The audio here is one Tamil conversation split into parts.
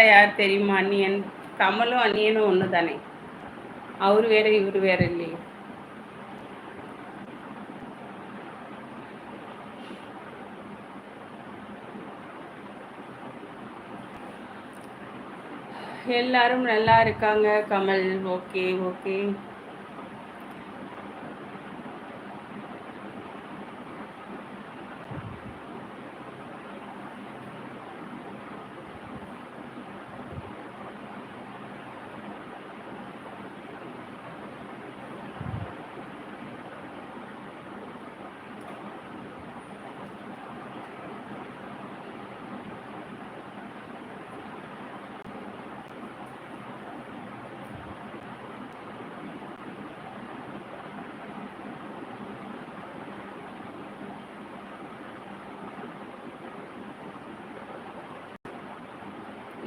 யார் தெரியுமா? அண்ணியன். கமலும் அண்ணியனும் ஒன்று தானே அவரு வேற இவரு வேற இல்லையே. எல்லாரும் நல்லா இருக்காங்க. Kamal okay okay.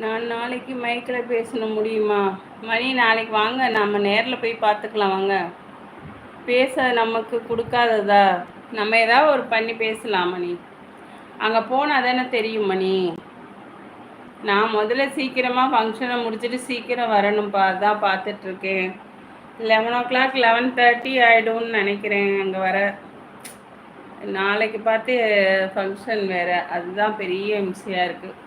நான் நாளைக்கு மைக்கில் பேசணும் முடியுமா? மணி நாளைக்கு வாங்க. நம்ம நேரில் போய் பார்த்துக்கலாம் வாங்க. பேச நமக்கு கொடுக்காததா? நம்ம ஏதாவது ஒரு பண்ணி பேசலாம் மணி. அங்கே போனால் தானே தெரியும் மணி. நான் முதல்ல சீக்கிரமாக ஃபங்க்ஷனை முடிச்சுட்டு சீக்கிரம் வரணும்ப்பா அதான் பார்த்துட்ருக்கேன். Eleven o'clock eleven thirty ஆகிடும்னு நினைக்கிறேன். அங்கே வர நாளைக்கு பார்த்து ஃபங்க்ஷன் வேறு. அதுதான் பெரிய இம்சையாக இருக்குது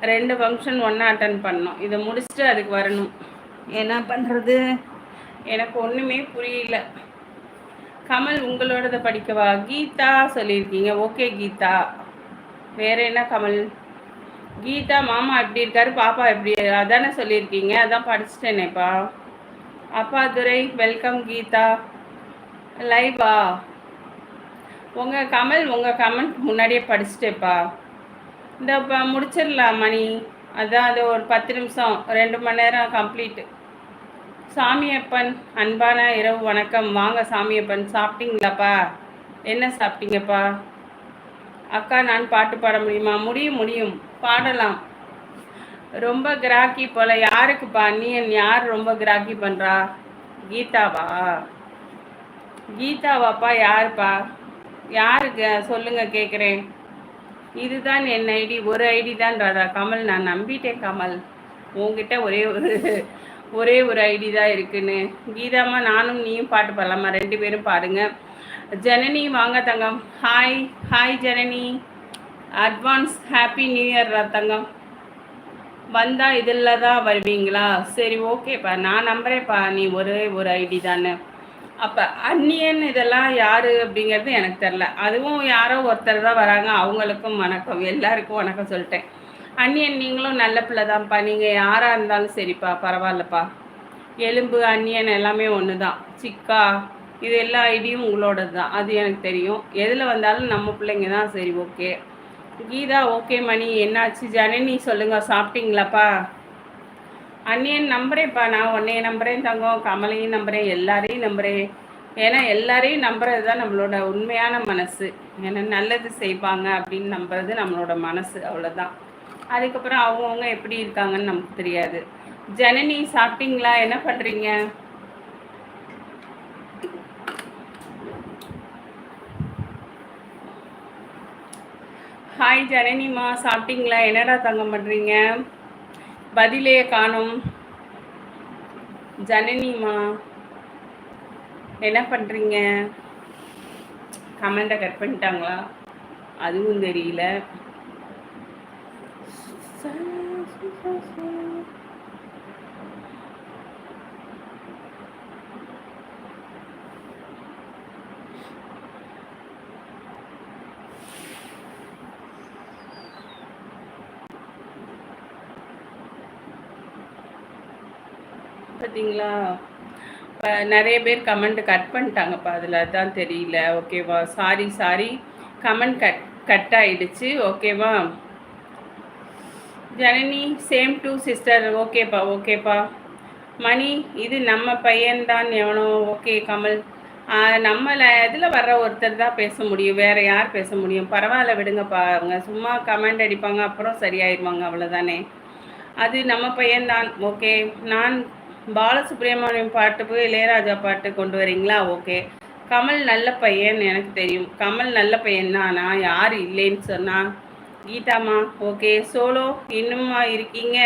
ரெண்டு ஃபங்க்ஷன் ஒன்றா அட்டன் பண்ணோம் இதை முடிச்சுட்டு அதுக்கு வரணும். என்ன பண்ணுறது எனக்கு ஒன்றுமே புரியல. கமல் உங்களோடத படிக்கவா? கீதா சொல்லியிருக்கீங்க. ஓகே கீதா. வேற என்ன கமல்? கீதா மாமா எப்படி இருக்காரு? பாப்பா எப்படி? அதானே சொல்லியிருக்கீங்க. அதான் படிச்சுட்டேனேப்பா அப்பா துரை வெல்கம் கீதா. லைவா உங்கள் கமல் உங்கள் கமெண்ட் முன்னாடியே படிச்சுட்டேப்பா. இந்த முடிச்சிடலாம் மணி. அதான் அது ஒரு பத்து நிமிஷம். ரெண்டு மணி நேரம் கம்ப்ளீட்டு சாமியப்பன் அன்பான இரவு வணக்கம். வாங்க சாமியப்பன். சாப்பிட்டீங்களாப்பா? என்ன சாப்பிட்டீங்கப்பா? அக்கா நான் பாட்டு பாட முடியுமா? முடியும் முடியும். பாடலாம். ரொம்ப கிராக்கி போல. யாருக்குப்பா? நீ யார் ரொம்ப கிராக்கி பண்ணுறா கீதாவா? கீதாவாப்பா யாருப்பா? யாருக்கு? சொல்லுங்க கேட்குறேன் இதுதான் என் ஐடி ஒரு ஐடி தான் ராதா. கமல் நான் நம்பிட்டேன் கமல். உங்ககிட்ட ஒரே ஒரு ஒரே ஒரு ஐடி தான் இருக்குன்னு. கீதாமா நானும் நீயும் பாட்டு பாடலாமா? ரெண்டு பேரும் பாடுங்க. ஜனனி வாங்க தங்கம். Hi hi Janani. Advance happy new year தங்கம். வந்தால் இதில் தான் வருவீங்களா? சரி ஓகேப்பா நான் நம்புகிறேன்ப்பா நீ ஒரே ஒரு ஐடி தானே. அப்போ அந்நியன் இதெல்லாம் யார் அப்படிங்கிறது எனக்கு தெரில அதுவும் யாரோ ஒருத்தர் தான் வராங்க. அவங்களுக்கும் வணக்கம். எல்லாருக்கும் வணக்கம் சொல்லிட்டேன். அந்நியன் நீங்களும் நல்ல பிள்ளை தான்ப்பா நீங்கள் யாராக இருந்தாலும் சரிப்பா. பரவாயில்லப்பா. எலும்பு அந்நியன் எல்லாமே ஒன்று தான் சிக்கா இது எல்லா ஐடியும் உங்களோடது தான். அது எனக்கு தெரியும். எதில் வந்தாலும் நம்ம பிள்ளைங்க தான் சரி ஓகே. கீதா ஓகே மணி. என்னாச்சு? ஜனனி சொல்லுங்கள் சாப்பிட்டீங்களாப்பா? அண்ணியன் நம்புறேன்ப்பா நான் உன்னைய நம்புறேன் தங்கம் கமலையும் நம்புறேன் எல்லாரையும் நம்புறேன். ஏன்னா எல்லாரையும் நம்புறது தான் நம்மளோட உண்மையான மனசு. ஏன்னா நல்லது செய்வாங்க அப்படின்னு நம்புறது நம்மளோட மனசு அவ்வளோதான் அதுக்கப்புறம் அவங்கவுங்க எப்படி இருக்காங்கன்னு நமக்கு தெரியாது. ஜனனி சாப்பிட்டீங்களா? என்ன பண்ணுறீங்க ஹாய் ஜனனிமா சாப்பிட்டீங்களா? என்னடா தங்கம் பண்ணுறீங்க பதிலே காணும். ஜனனிமா என்ன பண்ணுறீங்க கமெண்ட்டை கட் பண்ணிட்டாங்களா? அதுவும் தெரியல. பார்த்தீங்களா? இப்போ நிறைய பேர் கமெண்ட் கட் பண்ணிட்டாங்கப்பா. அதில் அதுதான் தெரியல. ஓகேவா sorry sorry comment cut cut ஆயிடுச்சு. ஓகேவா ஜனனி சேம் டூ சிஸ்டர் ஓகேப்பா ஓகேப்பா மணி இது நம்ம பையன்தான் எவனோ? ஓகே கமல். நம்மளை இதில் வர்ற ஒருத்தர் தான் பேச முடியும். வேறு யார் பேச முடியும்? பரவாயில்ல விடுங்கப்பா. அவங்க சும்மா கமெண்ட் அடிப்பாங்க அப்புறம் சரியாயிடுவாங்க அவ்வளோதானே அது நம்ம பையன்தான் ஓகே நான் பாலசுப்ரமணியம் பாட்டு போய் இளையராஜா பாட்டு கொண்டு வரீங்களா? ஓகே. கமல் நல்ல பையன் எனக்கு தெரியும். கமல் நல்ல பையன் தான் யார் இல்லைன்னு சொன்னா கீதாமா ஓகே. சோலோ இன்னுமா இருக்கீங்க?